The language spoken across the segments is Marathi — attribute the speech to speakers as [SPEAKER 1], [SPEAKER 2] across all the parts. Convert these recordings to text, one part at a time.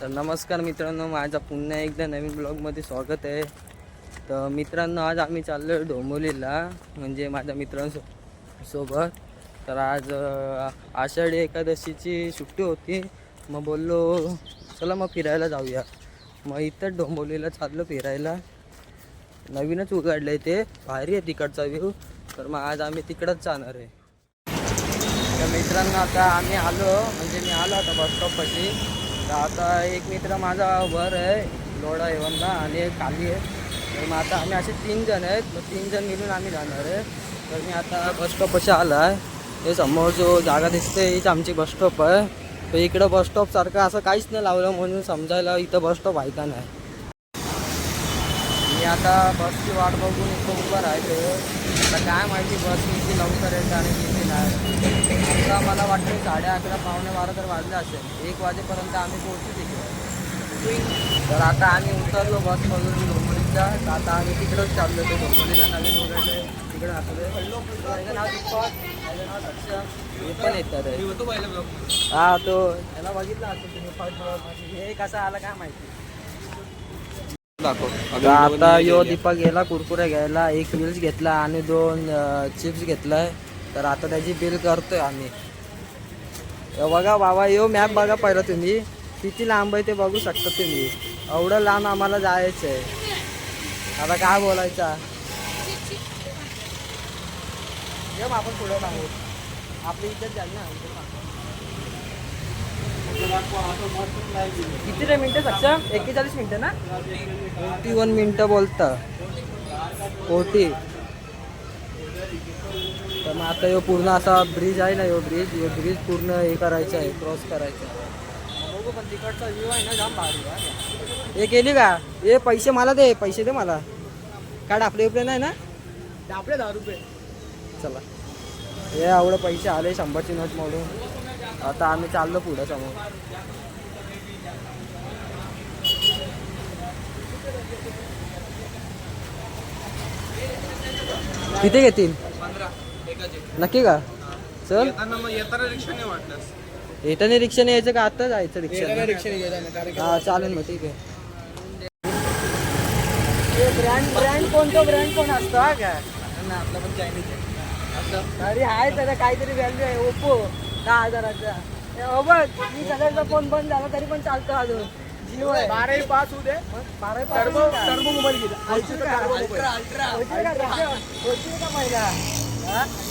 [SPEAKER 1] तर नमस्कार मित्रांनो माझा पुन्हा एकदा नवीन ब्लॉगमध्ये स्वागत आहे. तर मित्रांनो आज आम्ही चाललो आहे डोंबोलीला म्हणजे माझ्या मित्रांसो सोबत. तर आज आषाढी एकादशीची सुट्टी होती. मग बोललो चला मग फिरायला जाऊया. मग इथं डोंबोलीला चाललो फिरायला. नवीनच उघडलं आहे ते. भारी आहे तिकडचा व्ह्यू तर मग आज आम्ही तिकडंच जाणार आहे. तर मित्रांनो आता आम्ही आलो. म्हणजे मी आलो आता बस स्टॉपपाशी तर आता एक मित्र माझा वर आहे लोडा एवनला आणि एक खाली आहे. तर मग आता आम्ही असे तीन जण आहेत मग तीन जण मिळून आम्ही जाणार आहे. तर मी आता बस असे आला आहे हे समोर जो जागा दिसते हीच आमची बस स्टॉप आहे. तर इकडं बस स्टॉपसारखं असं काहीच नाही लावलं म्हणून समजायला इथं बस स्टॉप आहे नाही. मी आता बसची वाट बघून इथं उभं राहिलो. आता काय माहिती बस किती लवकर येते आणि किती नाही. आता मला वाटतं साडे अकरा पावणे बारा तर वाजले असेल. एक वाजेपर्यंत आम्ही पोहोचू तिकडे तर आता आम्ही उतरलो बसमधून डोंबरीच्या तर आता आम्ही तिकडंच चाललो तो डोंबरीला नवीन तिकडे असलो नाव सक्षम हे पण येतात. हा तो. त्याला बघितला असेल तुम्ही. फर्स्ट हे कसा आला काय माहिती. आता आता यो दीपक गेला. कुरकुरे घ्यायला एक व्हील्स घेतला आणि दोन चिप्स घेतलाय. तर आता त्याची बिल करतोय आम्ही. बघा बाबा यो मॅप बघा पहिला तुम्ही. किती लांब आहे ते बघू शकता तुम्ही. एवढं लांब आम्हाला जायचं आहे आता काय बोलायचा? आपण पुढे सांगू आपली इज्जत झाली ना. किती रे मिनिटं सक्षम? एक्केचाळीस मिनिटं ना? फोर्टी वन मिनटं बोलता. फोर्टी. तर मग आता ह्यो पूर्ण असा ब्रिज आहे ना ह्यो ब्रिज ह्यो ब्रिज पूर्ण हे करायचं आहे क्रॉस करायचं आहे. बघू पण तिकडचा व्ह्यू आहे ना जाम भारी आहे. हे केली का? हे पैसे मला दे पैसे दे मला. काढ आपले उपले नाही ना?
[SPEAKER 2] आपले दहा रुपये.
[SPEAKER 1] चला. हे एवढं पैसे आले शंभरची नोट मोडून. आता आम्ही चाललो पुढं समोर. किती घेतील? नक्की का? चल.
[SPEAKER 2] येताना नाही
[SPEAKER 1] रिक्षाने यायचं का आता जायचं रिक्षा हा चालेल मग ठीक आहे. ब्रँड ब्रँड कोणतं? ब्रँड कोण असतो? हा का
[SPEAKER 2] आपला पण चायनीज आहे.
[SPEAKER 1] अरे आहे त्याला काहीतरी व्हॅल्यू आहे ओप्पो दहा हजाराचा. बघ मी सगळ्यांचा फोन बंद झाला तरी पण चालतो अजून. जिओ आहे.
[SPEAKER 2] बाराही पास होऊ दे.
[SPEAKER 1] बारा
[SPEAKER 2] टर्बो टर्बो मोबाईल घेतला का
[SPEAKER 1] महिला?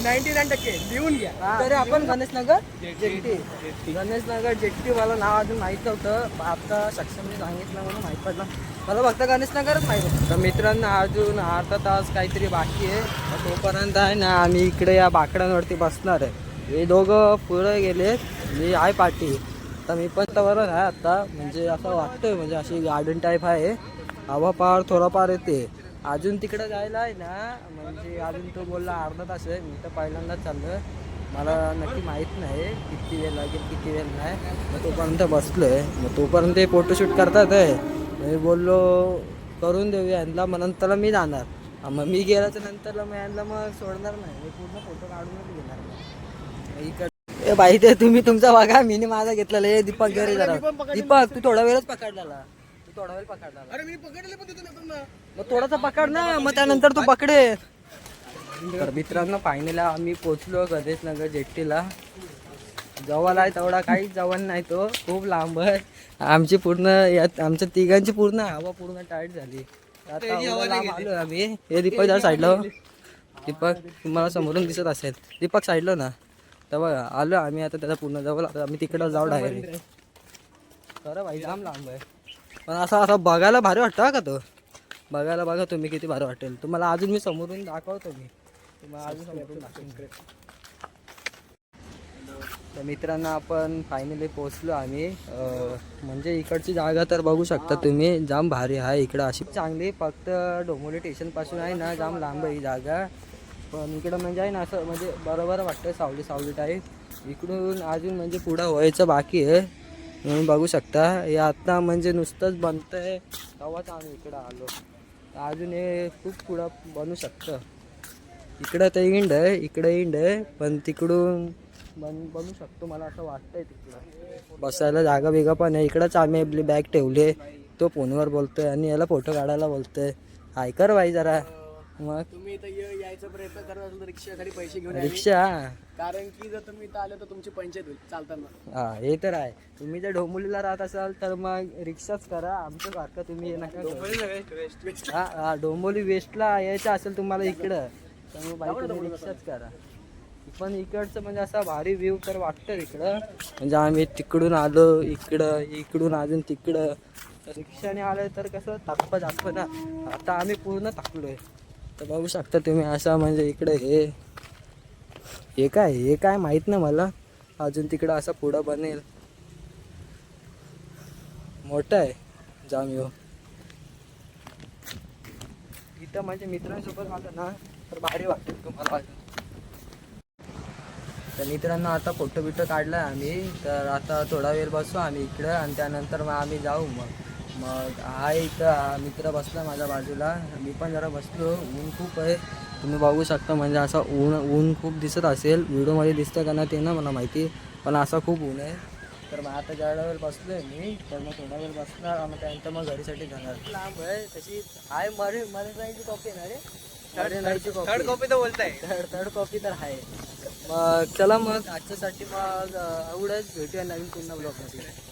[SPEAKER 2] नाईन्टी नाईन टक्के. लिहून घ्या.
[SPEAKER 1] तरी आपण गणेश नगर जेट्टी गणेश नगर जेट्टी मला नाव अजून माहीत नव्हतं. आता सक्षमने सांगितलं म्हणून माहीत पडलं. मला फक्त गणेश नगरच माहीत होतं. तर मित्रांनो अजून अर्धा तास काहीतरी बाकी आहे. तोपर्यंत आहे ना आम्ही इकडे या बाकड्यांवरती बसणार आहे. हे दोघं पुढे गेलेत मी आहे पाठी. तर मी पण तवरच आहे आता. म्हणजे असं वाटतंय म्हणजे अशी गार्डन टाईप आहे. हवा पार थोडाफार येते. अजून तिकडं जायला आहे ना म्हणजे अजून तो बोलला अर्धा तास आहे. मी तर पहिल्यांदाच चाललोय. मला नक्की माहीत नाही किती वेळ लागेल किती वेळ नाही. मग तोपर्यंत बसलोय. मग तोपर्यंत ते फोटोशूट करतात आहे मी बोललो करून देऊया. यांना मग नंतर मी जाणार. मग मी गेल्याच्यानंतर मग यांना मग सोडणार नाही. मी पूर्ण फोटो काढूनच घेणार. ए बाई ते तुम्ही तुमचा बघा मी माझा घेतलेला ए दीपक घे रे जरा दीपक तू थोडा वेळच पकडलेला. तू थोडा वेळ पकडलेला.
[SPEAKER 2] अरे मी पकडले पण
[SPEAKER 1] मग थोडासा पकड ना मग त्यानंतर तू पकडे. तर मित्रांनो फायनली आम्ही पोचलो गणेश नगर जेट्टीला. जवळ आहे तेवढा काहीच जवळ नाही तो. खूप लांब आहे. आमची पूर्ण यात आमच्या तिघांची पूर्ण हवा पूर्ण टाईट झाली. आता आलो आम्ही. हे दीपक जरा साईडला हो. दीपक तुम्हाला समोरून दिसत असेल. दीपक साईडला ना. तर बघा आलो आम्ही आता त्याचा पूर्ण जवळ आता आम्ही तिकडं जाऊ डायरेक्ट खरं भाई जाम लांब आहे. पण असं असं बघायला भारी वाटतं का तो? बघायला बघा तुम्ही किती भारी वाटेल. तुम्हाला अजून मी समोरून दाखवतो मी. तुम्हाला अजून समोरून दाखवतो. तर मित्रांनो आपण फायनली पोचलो आम्ही. म्हणजे इकडची जागा तर बघू शकता तुम्ही. जाम भारी आहे इकडं. अशी चांगली फक्त डोंबोली स्टेशनपासून आहे ना जाम लांब आहे ही जागा. पण इकडं म्हणजे आहे ना असं म्हणजे बरोबर वाटतं सावली सावली टाईप. इकडून अजून म्हणजे पुढं व्हायचं बाकी आहे. म्हणून बघू शकता. हे आता म्हणजे नुसतंच बनतं आहे तेव्हाच आम्ही इकडं आलो. अजून हे खूप पुढं बनू शकतं. इकडं तर इंड आहे इकडं इंड आहे पण तिकडून बन बनू शकतो मला असं वाटतंय तिकडं. बसायला जागा बिगा पण आहे. इकडंच आम्ही आपली बॅग ठेवली तो फोनवर बोलतोय आणि याला फोटो काढायला बोलतोय. हाय कर बाई जरा. मग?
[SPEAKER 2] तुम्ही इथं ये- यायचा प्रयत्न करत असाल तर रिक्षासाठी पैसे घेऊन यावे.
[SPEAKER 1] रिक्षा?
[SPEAKER 2] कारण की जर तुम्ही इथं आले तर तुमची पंचायत होईल चालताना.
[SPEAKER 1] हा हे तर आहे. तुम्ही जर डोंबोलीला राहत असाल तर मग रिक्षाच करा. आमच्या सारखं तुम्ही हे नका करू. हा हा डोंबोली वेस्टला यायचं असेल तुम्हाला इकडं तर मग बाई तुम्ही रिक्षाच करा. पण इकडचं म्हणजे असा भारी व्ह्यू तर वाटतं इकडं. म्हणजे आम्ही तिकडून आलो इकडं इकडून अजून तिकडं. तर रिक्षाने आलं तर कसं ताकपा जास्त ना. आता आम्ही पूर्ण ताकलोय तर बघू शकता तुम्ही असं म्हणजे इकडे हे. हे काय हे काय माहीत ना मला. अजून तिकडं असं पुढं बनेल. मोठं आहे जाम ह्यो इथं म्हणजे मित्रांसोबत आलं ना तर भारी वाटेल तुम्हाला अजून. तर मित्रांनो आता फोटो बिटो काढलाय आम्ही. तर आता थोडा वेळ बसू आम्ही इकडं आणि त्यानंतर मग आम्ही जाऊ मग. मग हा इथं मित्र बसला माझ्या बाजूला. मी पण जरा बसलो. ऊन खूप आहे. तुम्ही बघू शकता म्हणजे असं ऊन ऊन खूप दिसत असेल. व्हिडिओमध्ये दिसतं का ना ते ना मला माहिती पण असा खूप ऊन आहे. तर मग आता ज्या वेळ बसलो आहे मी तर मग थोडा वेळ बसणार मग त्यानंतर मग घरीसाठी जाणार. लांब आहे. तशी आहे मरे मरे कॉपी ना रे? कॉपी
[SPEAKER 2] थर्ड कॉपी तर बोलताय.
[SPEAKER 1] थर्ड थर्ड कॉपी तर आहे. मग चला मग आजच्यासाठी मग एवढंच. भेटूया नवीन पुन्हा ब्लॉगमध्ये